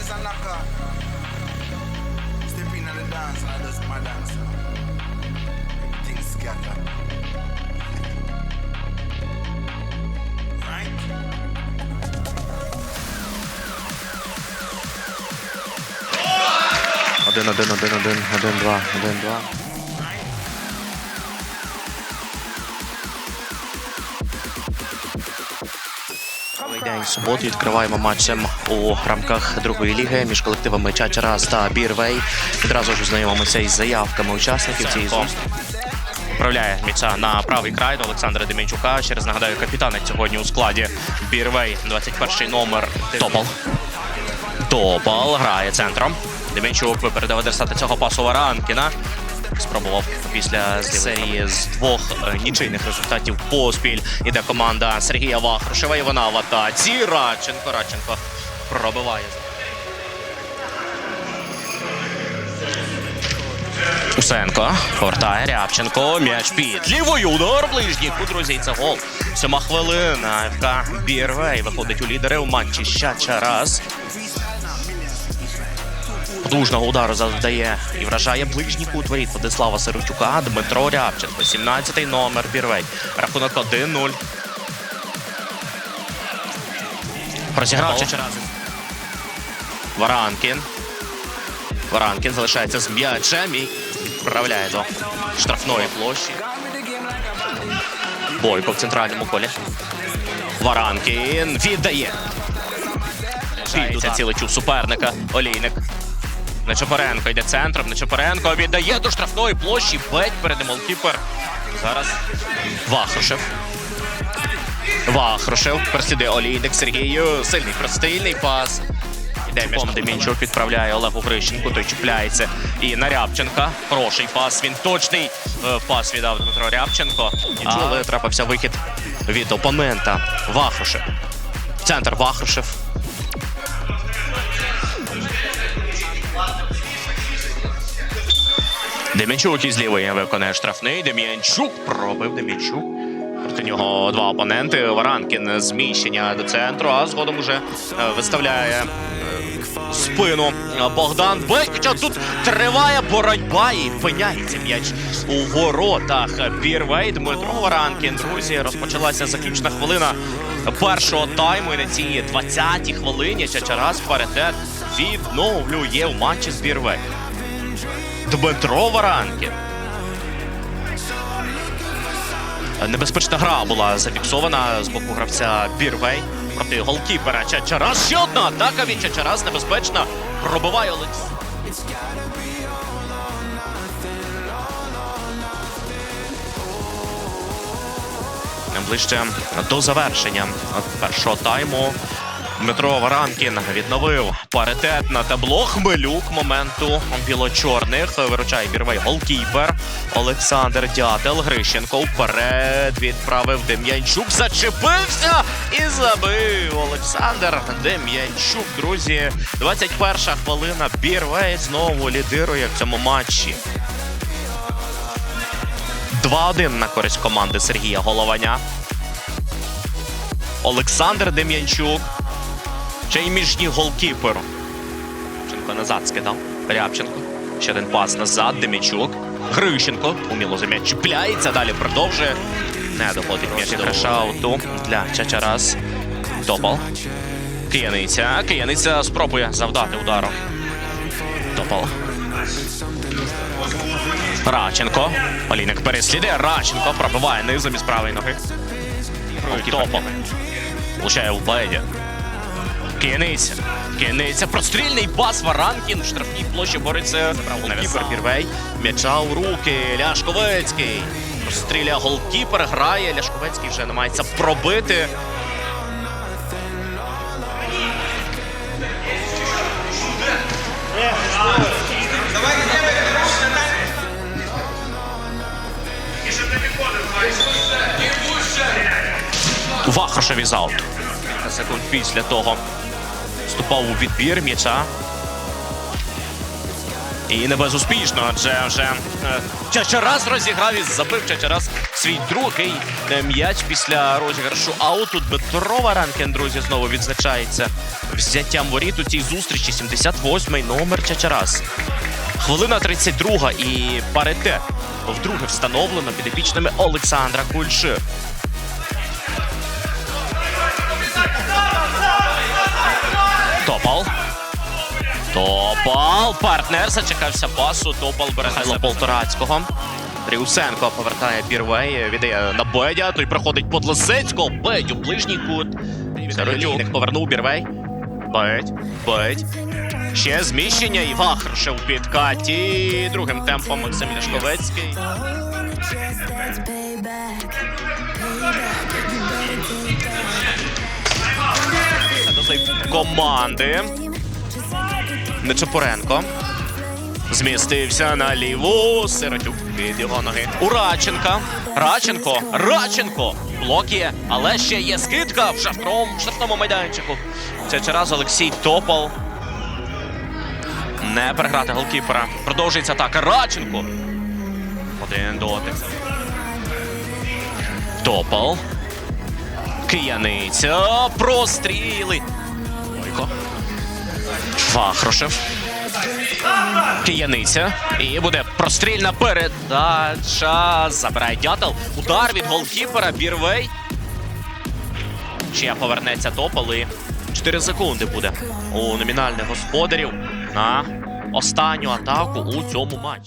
is a knocker. Step in on the dance and I just my dance. Everything scatter. right? Один, один, один, один, один, два, один, два. Новий День суботу відкриваємо матчем у рамках другої ліги між колективами Чачарас та Бірвей. Відразу ж знайомимося із заявками учасників цієї зустрічі. Управляє м'яча на правий край до Олександра Демінчука. Ще раз нагадаю, капітан сьогодні у складі Бірвей, 21 номер Топал. Топал грає центром. Демінчук випередив адресата цього пасу Варанкіна. Спробував після серії з двох е, нічийних результатів поспіль. Іде команда Сергія Вахрушева. І вона в атаці. Радченко. Радченко пробиває. Усенко повертає Рябченко. М'яч під лівою удар ближній. Кут, друзі, це гол. Сьома хвилина. ФК Бірвей виходить у лідери у матчі ще раз. Потужного удару завдає і вражає ближній кут воріт Владислава Сиротюка. Дмитро Рябченко, 17-й номер Бірвей. Рахунок 1-0. Розіграв Чечеразин. Варанкін. Варанкін залишається з м'ячем і відправляє до штрафної площі. Бойко в центральному колі. Варанкін віддає. Лишається цілечув суперника. Олійник. Нечопоренко йде центром. Нечопоренко віддає до штрафної площі. Беть перед голкіпер. Зараз Вахрушев. Вахрушев. Персіде Олійник Сергію. Сильний простильний пас. Іде м'яч. Демінчук відправляє Олегу Грищенку. Той чіпляється. І на Рябченка. Хороший пас. Він точний. Е, Пас віддав Дмитро Рябченко. Але трапився вихід від опонента. Вахрушев. Центр Вахрушев. Дем'янчук із лівої виконає штрафний. Дем'янчук пробив Дем'янчук. Проти нього два опоненти. Варанкін зміщення до центру, а згодом уже е, виставляє е, спину Богдан Бейк. Хоча тут триває боротьба і пиняється м'яч у воротах. Бірвей Дмитро Варанкін. Друзі, розпочалася заключна хвилина першого тайму. І на цій 20-й хвилині Чачарас паритет відновлює в матчі з Бірвей. Дмитро Варанкін. Небезпечна гра була зафіксована з боку гравця Бірвей проти голкіпера Чачарас. Ще одна атака від Чачарас небезпечна. Пробиває Олекс. Ближче до завершення першого тайму. Дмитро Варанкін відновив паритет на табло. Хмелюк моменту біло-чорних. Виручає бірвей голкіпер. Олександр Дятел. Грищенко вперед відправив Дем'янчук. Зачепився і забив. Олександр Дем'янчук. Друзі, 21 хвилина. Бірвей знову лідирує в цьому матчі. 2-1 на користь команди Сергія Голованя. Олександр Дем'янчук. Ще й між ніг голкіперу. Рябченко назад скидав. Рябченко. Ще один пас назад. Дем'ячук. Грищенко. Уміло за м'яч чіпляється. Далі продовжує. Не доходить м'яч до решауту для Чачарас. Топал. Кияниця. Кияниця спробує завдати удару. Топал. Раченко. Олійник переслідує. Раченко пробиває низом із правої ноги. Топал. Влучає в беді. Кияниця. Кияниця. Прострільний пас Варанкін. В штрафній площі бореться. Голкіпер Бірвей. М'яча у руки. Ляшковецький. Простріляє голкіпер. Грає. Ляшковецький вже намагається пробити. Вахрушев із аут. Секунд після того вступав у відбір м'яча. І не безуспішно, адже вже е, Чачарас розіграв і забив Чачарас свій другий е, м'яч після розіграшу ауту. Дмитро Варанкін, друзі, знову відзначається взяттям воріт у цій зустрічі. 78-й номер Чачарас. Хвилина 32 і паритет. Вдруге встановлено підопічними Олександра Кульши. Топал. Топал. Партнер зачекався пасу. Топал бере Полторацького. Ріусенко повертає Бірвей, віддає на Бедя. Той проходить под Лисецького. Бедю, ближній кут. Сародюк повернув Бірвей. Бедь, Бедь. Ще зміщення і Вахрше у підкаті. Другим темпом Максим Ляшковецький. Команди. Нечепоренко. Змістився на ліву. Сиротюк від його ноги. У Раченка. Раченко. Раченко. Блок є, але ще є скидка в штрафному, в штрафному майданчику. Це раз Олексій Топол. Не переграти голкіпера. Продовжується атака. Раченко. Один дотик. Топол. Кияниця. Простріли. Ойко. Вахрушев. Кияниця. І буде прострільна передача. Забирає дятел. Удар від голкіпера. Бірвей. Ще повернеться Топол і 4 секунди буде у номінальних господарів на останню атаку у цьому матчі.